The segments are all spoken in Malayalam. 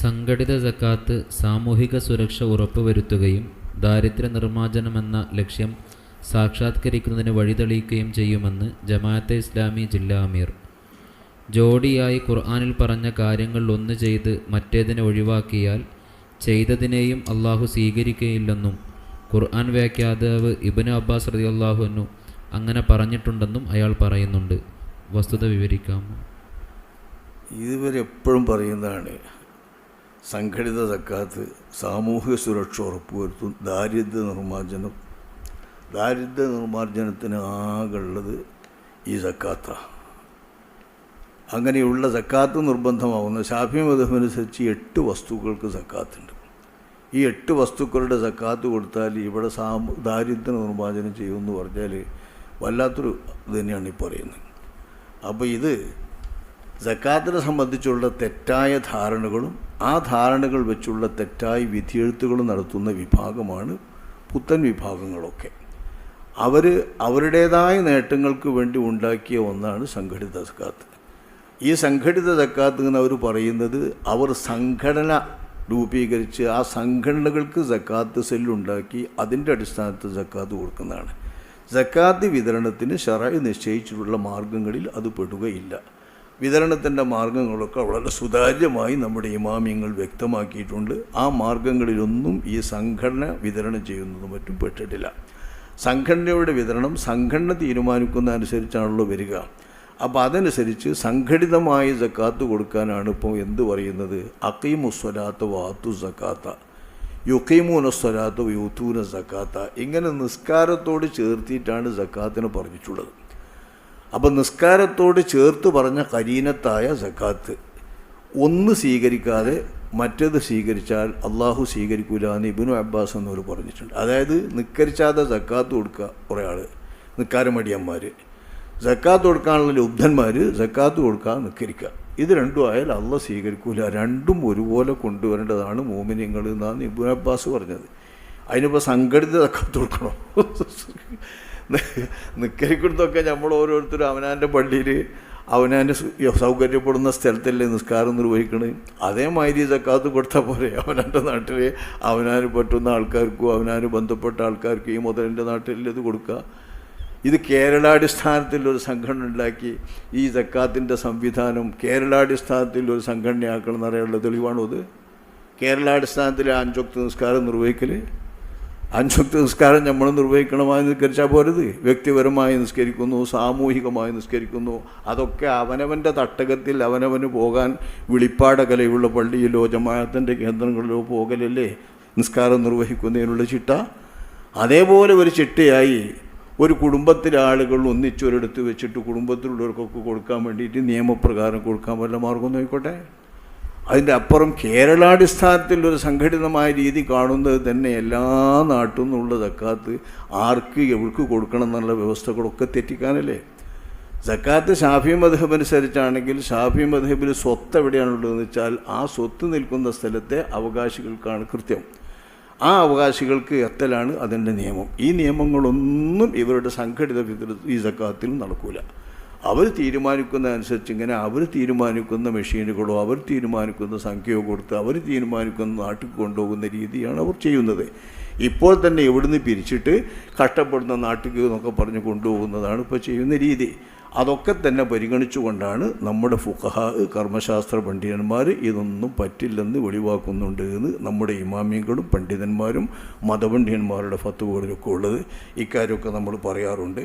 സംഘടിത ജക്കാത്ത് സാമൂഹിക സുരക്ഷ ഉറപ്പുവരുത്തുകയും ദാരിദ്ര്യ നിർമ്മാർജനമെന്ന ലക്ഷ്യം സാക്ഷാത്കരിക്കുന്നതിന് വഴിതെളിയിക്കുകയും ചെയ്യുമെന്ന് ജമാഅത്തെ ഇസ്ലാമി ജില്ലാ അമീർ. ജോഡിയായി ഖുർആാനിൽ പറഞ്ഞ കാര്യങ്ങൾ ഒന്ന് ചെയ്ത് മറ്റേതിനെ ഒഴിവാക്കിയാൽ ചെയ്തതിനെയും അള്ളാഹു സ്വീകരിക്കുകയില്ലെന്നും ഖുർആൻ വ്യാഖ്യാതാവ് ഇബിന് അബ്ബാസ് റതി റളിയല്ലാഹു അങ്ങനെ പറഞ്ഞിട്ടുണ്ടെന്നും അയാൾ പറയുന്നുണ്ട്. വസ്തുത വിവരിക്കാമോ ഇതുവരെ എപ്പോഴും പറയുന്നതാണ് സംഘടിത സക്കാത്ത് സാമൂഹ്യ സുരക്ഷ ഉറപ്പുവരുത്തും. ദാരിദ്ര്യ നിർമ്മാർജനം ദാരിദ്ര്യ നിർമ്മാർജനത്തിന് ആകുള്ളത് ഈ സക്കാത്താണ് അങ്ങനെയുള്ള സക്കാത്ത് നിർബന്ധമാവുന്ന ഷാഫി മതമനുസരിച്ച് എട്ട് വസ്തുക്കൾക്ക് സക്കാത്തുണ്ട്. ഈ എട്ട് വസ്തുക്കളുടെ സക്കാത്ത് കൊടുത്താൽ ഇവിടെ സാമൂ ദാരിദ്ര്യ നിർമ്മാർജനം ചെയ്യുമെന്ന് പറഞ്ഞാൽ വല്ലാത്തൊരു ഇത് തന്നെയാണ് ഈ പറയുന്നത്. അപ്പോൾ ഇത് സക്കാത്തിനെ സംബന്ധിച്ചുള്ള തെറ്റായ ധാരണകളും ആ ധാരണകൾ വെച്ചുള്ള തെറ്റായ വിധിയെഴുത്തുകളും നടത്തുന്ന വിഭാഗമാണ് പുത്തൻ വിഭാഗങ്ങളൊക്കെ. അവർ അവരുടേതായ നേട്ടങ്ങൾക്ക് വേണ്ടി ഉണ്ടാക്കിയ ഒന്നാണ് സംഘടിത സക്കാത്ത്. ഈ സംഘടിത സക്കാത്ത് എന്ന് അവർ പറയുന്നത് അവർ സംഘടന രൂപീകരിച്ച് ആ സംഘടനകൾക്ക് സക്കാത്ത് സെല്ലുണ്ടാക്കി അതിന്റെ അടിസ്ഥാനത്തിൽ സക്കാത്ത് കൊടുക്കുന്നതാണ്. സക്കാത്ത് വിതരണത്തിന് ഷറായി നിശ്ചയിച്ചിട്ടുള്ള മാർഗങ്ങളിൽ അത് പെടുകയില്ല. വിതരണത്തിന്റെ മാർഗങ്ങളൊക്കെ വളരെ സുതാര്യമായി നമ്മുടെ ഇമാമിയങ്ങൾ വ്യക്തമാക്കിയിട്ടുണ്ട്. ആ മാർഗങ്ങളിലൊന്നും ഈ സംഘടന വിതരണം ചെയ്യുന്നതും മറ്റും പെട്ടിട്ടില്ല. സംഘടനയുടെ വിതരണം സംഘടന തീരുമാനിക്കുന്ന അനുസരിച്ചാണല്ലോ വരിക. അപ്പോൾ അതനുസരിച്ച് സംഘടിതമായ ജക്കാത്ത് കൊടുക്കാനാണ് ഇപ്പോൾ എന്ത് പറയുന്നത്? അക്കീമുസ്വലാത്ത വാത്തു സക്കാത്ത. യുക്കീമൂന സ്വലാത്ത യൂത്തൂന സക്കാത്ത. ഇങ്ങനെ നിസ്കാരത്തോട് ചേർത്തിയിട്ടാണ് സക്കാത്തിനെ പറഞ്ഞിട്ടുള്ളത്. അപ്പം നിസ്കാരത്തോട് ചേർത്ത് പറഞ്ഞ കരീനത്തായ സക്കാത്ത്. ഒന്ന് സ്വീകരിക്കാതെ മറ്റേത് സ്വീകരിച്ചാൽ അള്ളാഹു സ്വീകരിക്കൂല എന്ന് ഇബിനു അബ്ബാസ് എന്നവർ പറഞ്ഞിട്ടുണ്ട്. അതായത് നിക്കരിച്ചാതെ സക്കാത്ത് കൊടുക്കുക കുറേ ആൾ നിക്കാരമടിയന്മാർ സക്കാത്ത് കൊടുക്കാനുള്ള ലുബ്ധന്മാർ സക്കാത്ത് കൊടുക്കാൻ നിക്കരിക്കുക ഇത് രണ്ടും ആയാൽ അള്ള സ്വീകരിക്കൂല. രണ്ടും ഒരുപോലെ കൊണ്ടുവരേണ്ടതാണ് മോമിനിയങ്ങൾ എന്നാണ് ഇബിൻ അബ്ബാസ് പറഞ്ഞത്. അതിനിപ്പോൾ സംഘടിത സക്കാത്ത് കൊടുക്കണം? നിക്കരിക്കുന്നതൊക്കെ നമ്മൾ ഓരോരുത്തരും അവനാന്റെ പള്ളിയിൽ അവനാന്റെ സൗകര്യപ്പെടുന്ന സ്ഥലത്തല്ലേ നിസ്കാരം നിർവഹിക്കണത് അതേമാതിരി സക്കാത്ത് കൊടുത്താൽ പോരെ അവനാന്റെ നാട്ടിൽ അവനാന് പറ്റുന്ന ആൾക്കാർക്കും അവനാന് ബന്ധപ്പെട്ട ആൾക്കാർക്കും ഈ മുതലിന്റെ നാട്ടിൽ ഇത് കൊടുക്കുക. ഇത് കേരളാടിസ്ഥാനത്തിൽ ഒരു സംഘടന ഉണ്ടാക്കി ഈ സക്കാത്തിന്റെ സംവിധാനം കേരളാടിസ്ഥാനത്തിൽ ഒരു സംഘടനയാക്കണം എന്നറിയാനുള്ള തെളിവാണോ ഇത്? കേരളാടിസ്ഥാനത്തിൽ അഞ്ചൊക്ത് നിസ്കാരം നിർവഹിക്കൽ അഞ്ചൊക്ത് നിസ്കാരം നമ്മൾ നിർവഹിക്കണമായി നിസ്കരിച്ചാൽ പോരുത്. വ്യക്തിപരമായി നിസ്കരിക്കുന്നു സാമൂഹികമായി നിസ്കരിക്കുന്നു. അതൊക്കെ അവനവന്റെ തട്ടകത്തിൽ അവനവന് പോകാൻ വിളിപ്പാടകലയുള്ള പള്ളിയിലോ ജമാഅത്തിന്റെ കേന്ദ്രങ്ങളിലോ പോകലല്ലേ? നിസ്കാരം നിർവഹിക്കുന്നതിനുള്ള ചിട്ട? അതേപോലെ ഒരു ചിട്ടയായി ഒരു കുടുംബത്തിലെ ആളുകൾ ഒന്നിച്ചൊരിടത്ത് വെച്ചിട്ട് കുടുംബത്തിലുള്ളവർക്കൊക്കെ കൊടുക്കാൻ വേണ്ടിയിട്ട് നിയമപ്രകാരം കൊടുക്കാൻ വല്ല മാർഗം നോക്കിക്കോട്ടെ? അതിന്റെ അപ്പുറം കേരളാടിസ്ഥാനത്തിൽ ഒരു സംഘടിതമായ രീതി കാണുന്നത് തന്നെ എല്ലാ നാട്ടിൽ നിന്നുള്ള ജക്കാത്ത് ആർക്ക് എവിൾക്ക് കൊടുക്കണം എന്നുള്ള വ്യവസ്ഥകളൊക്കെ തെറ്റിക്കാനല്ലേ? ജക്കാത്ത് ഷാഫി മധബ് അനുസരിച്ചാണെങ്കിൽ ഷാഫി മധബിൽ സ്വത്ത് എവിടെയാണുള്ളതെന്ന് വെച്ചാൽ ആ സ്വത്ത് നിൽക്കുന്ന സ്ഥലത്തെ അവകാശികൾക്കാണ് കൃത്യം. ആ അവകാശികൾക്ക് എത്തലാണ് അതിന്റെ നിയമം. ഈ നിയമങ്ങളൊന്നും ഇവരുടെ സംഘടിത ഈ ജക്കാത്തിൽ നടക്കൂല. അവർ തീരുമാനിക്കുന്നതനുസരിച്ച് ഇങ്ങനെ അവർ തീരുമാനിക്കുന്ന മെഷീനുകളോ അവർ തീരുമാനിക്കുന്ന സംഖ്യയോ കൊടുത്ത് അവർ തീരുമാനിക്കുന്ന നാട്ടിൽ കൊണ്ടുപോകുന്ന രീതിയാണ് അവർ ചെയ്യുന്നത്. ഇപ്പോൾ തന്നെ എവിടുന്ന് പിരിച്ചിട്ട് കഷ്ടപ്പെടുന്ന നാട്ടിൽ എന്നൊക്കെ പറഞ്ഞ് കൊണ്ടുപോകുന്നതാണ് ഇപ്പോൾ ചെയ്യുന്ന രീതി. അതൊക്കെ തന്നെ പരിഗണിച്ചുകൊണ്ടാണ് നമ്മുടെ ഫുഖഹ കർമ്മശാസ്ത്ര പണ്ഡിതന്മാർ ഇതൊന്നും പറ്റില്ലെന്ന് വെളിവാക്കുന്നുണ്ട് എന്ന് നമ്മുടെ ഇമാമിയങ്ങളും പണ്ഡിതന്മാരും മതപണ്ഡിതന്മാരുടെ ഫത്തുകളിലൊക്കെ ഉള്ളത് ഇക്കാര്യമൊക്കെ നമ്മൾ പറയാറുണ്ട്.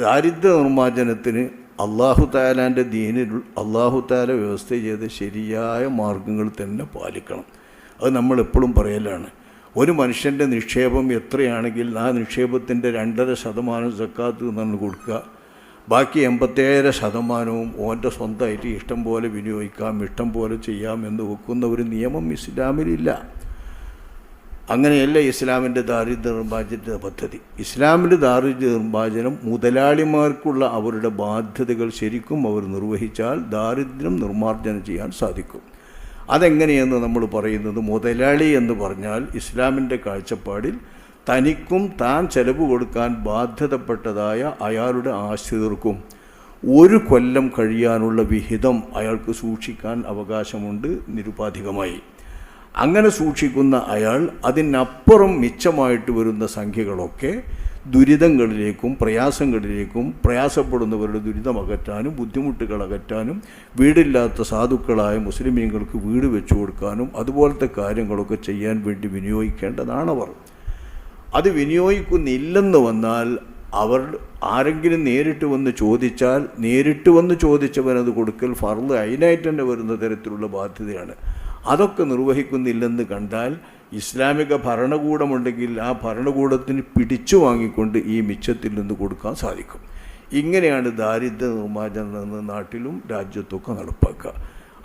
ദാരിദ്ര്യ നിർമ്മാർജനത്തിന് അള്ളാഹു താലാന്റെ ദീനിൽ അള്ളാഹു താല വ്യവസ്ഥ ചെയ്ത ശരിയായ മാർഗങ്ങൾ തന്നെ പാലിക്കണം. അത് നമ്മൾ എപ്പോഴും പറയലാണ്. ഒരു മനുഷ്യന്റെ നിക്ഷേപം എത്രയാണെങ്കിൽ ആ നിക്ഷേപത്തിന്റെ രണ്ടര ശതമാനം സക്കാത്ത് നിന്ന് കൊടുക്കുക. ബാക്കി എൺപത്തേഴര ശതമാനവും ഓന്റെ സ്വന്തമായിട്ട് ഇഷ്ടം പോലെ വിനിയോഗിക്കാം ഇഷ്ടം പോലെ ചെയ്യാം എന്ന് വെക്കുന്ന ഒരു നിയമം ഇസ്ലാമിലില്ല. അങ്ങനെയല്ല ഇസ്ലാമിന്റെ ദാരിദ്ര്യ നിർമ്മാർജന പദ്ധതി. ഇസ്ലാമിന്റെ ദാരിദ്ര്യ നിർമ്മാർജനം മുതലാളിമാർക്കുള്ള അവരുടെ ബാധ്യതകൾ ശരിക്കും അവർ നിർവഹിച്ചാൽ ദാരിദ്ര്യം നിർമ്മാർജനം ചെയ്യാൻ സാധിക്കും. അതെങ്ങനെയെന്ന് നമ്മൾ പറയുന്നത് മുതലാളി എന്ന് പറഞ്ഞാൽ ഇസ്ലാമിന്റെ കാഴ്ചപ്പാടിൽ തനിക്കും താൻ ചെലവ് കൊടുക്കാൻ ബാധ്യതപ്പെട്ടതായ അയാളുടെ ആശ്രിതർക്കും ഒരു കൊല്ലം കഴിയാനുള്ള വിഹിതം അയാൾക്ക് സൂക്ഷിക്കാൻ അവകാശമുണ്ട് നിരുപാധികമായി. അങ്ങനെ സൂക്ഷിക്കുന്ന അയാൾ അതിനപ്പുറം മിച്ചമായിട്ട് വരുന്ന സംഖ്യകളൊക്കെ ദുരിതങ്ങളിലേക്കും പ്രയാസങ്ങളിലേക്കും പ്രയാസപ്പെടുന്നവരുടെ ദുരിതം അകറ്റാനും ബുദ്ധിമുട്ടുകൾ അകറ്റാനും വീടില്ലാത്ത സാധുക്കളായ മുസ്ലിമീങ്ങൾക്ക് വീട് വെച്ചു കൊടുക്കാനും അതുപോലത്തെ കാര്യങ്ങളൊക്കെ ചെയ്യാൻ വേണ്ടി വിനിയോഗിക്കേണ്ടതാണവർ. അത് വിനിയോഗിക്കുന്നില്ലെന്ന് വന്നാൽ അവർ ആരെങ്കിലും നേരിട്ട് വന്ന് ചോദിച്ചാൽ നേരിട്ട് വന്ന് ചോദിച്ചവൻ അത് കൊടുക്കൽ ഫർൾ അതിനായിട്ട് തന്നെ വരുന്ന തരത്തിലുള്ള ബാധ്യതയാണ്. അതൊക്കെ നിർവഹിക്കുന്നില്ലെന്ന് കണ്ടാൽ ഇസ്ലാമിക ഭരണകൂടമുണ്ടെങ്കിൽ ആ ഭരണകൂടത്തിന് പിടിച്ചു വാങ്ങിക്കൊണ്ട് ഈ മിച്ചത്തിൽ നിന്ന് കൊടുക്കാൻ സാധിക്കും. ഇങ്ങനെയാണ് ദാരിദ്ര്യ നിർമ്മാർജനം എന്ന നാട്ടിലും രാജ്യത്തൊക്കെ നടപ്പാക്കുക.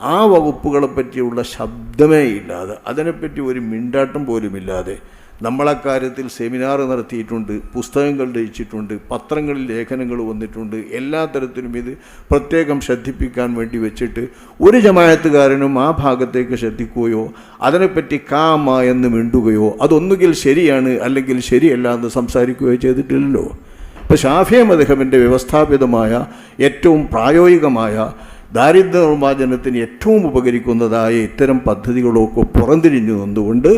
ആ വകുപ്പുകളെ പറ്റിയുള്ള ശബ്ദമേ ഇല്ലാതെ അതിനെപ്പറ്റി ഒരു മിണ്ടാട്ടം പോലുമില്ലാതെ നമ്മളക്കാര്യത്തിൽ സെമിനാർ നടത്തിയിട്ടുണ്ട് പുസ്തകങ്ങൾ രചിച്ചിട്ടുണ്ട് പത്രങ്ങളിൽ ലേഖനങ്ങൾ വന്നിട്ടുണ്ട് എല്ലാ തരത്തിലും ഇത് പ്രത്യേകം ശ്രദ്ധിപ്പിക്കാൻ വേണ്ടി വെച്ചിട്ട് ഒരു ജമായത്തുകാരനും ആ ഭാഗത്തേക്ക് ശ്രദ്ധിക്കുകയോ അതിനെപ്പറ്റി കാമ എന്ന് മിണ്ടുകയോ അതൊന്നുകിൽ ശരിയാണ് അല്ലെങ്കിൽ ശരിയല്ല എന്ന് സംസാരിക്കുകയോ ചെയ്തിട്ടില്ലല്ലോ. ഇപ്പോൾ ഷാഫിയ മദഹബിന്റെ വ്യവസ്ഥാപിതമായ ഏറ്റവും പ്രായോഗികമായ ദാരിദ്ര്യ നിർമ്മാർജനത്തിന് ഏറ്റവും ഉപകരിക്കുന്നതായ ഇത്തരം പദ്ധതികളൊക്കെ പുറംതിരിഞ്ഞു നിന്നുകൊണ്ട്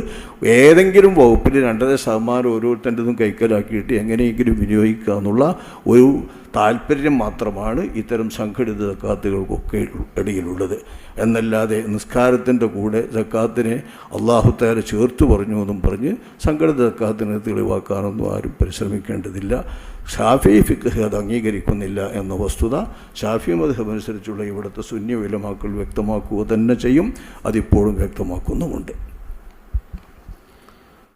ഏതെങ്കിലും വകുപ്പിൽ രണ്ടര ശതമാനം ഓരോരുത്തന്റെതും കൈക്കലാക്കിയിട്ട് എങ്ങനെയെങ്കിലും വിനിയോഗിക്കുക എന്നുള്ള ഒരു താല്പര്യം മാത്രമാണ് ഇത്തരം സംഘടിത ജക്കാത്തുകൾക്കൊക്കെ ഇടയിലുള്ളത്. എന്നല്ലാതെ നിസ്കാരത്തിന്റെ കൂടെ ജക്കാത്തിനെ അള്ളാഹുത്താര ചേർത്ത് പറഞ്ഞു എന്നും പറഞ്ഞ് സംഘടിത ജക്കാത്തിനെ തെളിവാക്കാനൊന്നും ആരും പരിശ്രമിക്കേണ്ടതില്ല. ഷാഫി ഫിഖ് അത് അംഗീകരിക്കുന്നില്ല എന്ന വസ്തുത ഷാഫി മധുഹബ് അനുസരിച്ചുള്ള ഇവിടുത്തെ ശൂന്യ വിലമാക്കൾ വ്യക്തമാക്കുക തന്നെ ചെയ്യും. അതിപ്പോഴും വ്യക്തമാക്കുന്നുമുണ്ട്.